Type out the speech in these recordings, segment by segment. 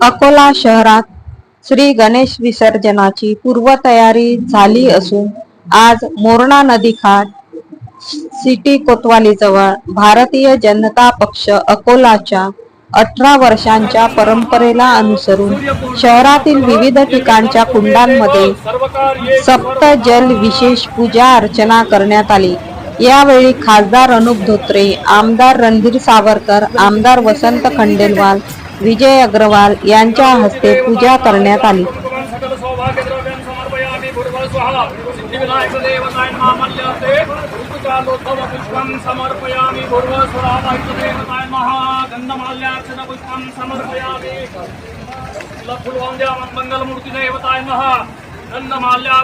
अकोला शहरात श्री गणेश विसर्जनाची पूर्वतयारी झाली असून आज मोरणा नदीखाट सिटी कोतवालीजवळ भारतीय जनता पक्ष अकोलाच्या अठरा वर्षांच्या परंपरेला अनुसरून शहरातील विविध ठिकाणच्या कुंडांमध्ये सप्त जल विशेष पूजा अर्चना करण्यात आली. यावेळी खासदार अनुप धोत्रे आमदार रणधीर सावरकर आमदार वसंत खंडेलवाल विजय अग्रवाल यांच्या हस्ते पूजा करण्यात आली.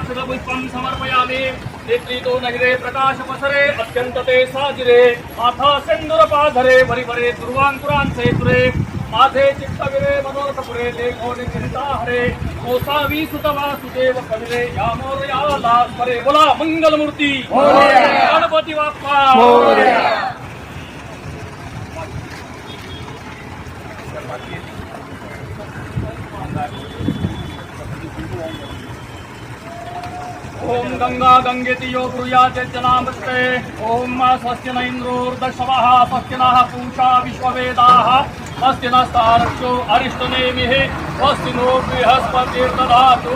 द्रव्यान् समर्पयामि नेत्रीतो नगिरे प्रकाश पसरे अत्यंत ते साजिरे माथा सिंदूर पाधरे भरी भरे दुर्वांकुरांचे तुरे माझे चित्तविरे मनोरथ पुरे देखो निश्चिता हरे। कोसावी सुत वासुदेव कविरे या मोरया लाल परे। बोला मंगलमूर्ती गणपती बाप्पा। ओम गंगा गंगेति यो ब्रूयाते जनामस्ते ओम स्वस्ति न पूषा विश्ववेदाः। स्वस्ति नस्तारक्षो अरिष्टनेमिः अस्ति नो बृहस्पतिर्दधातु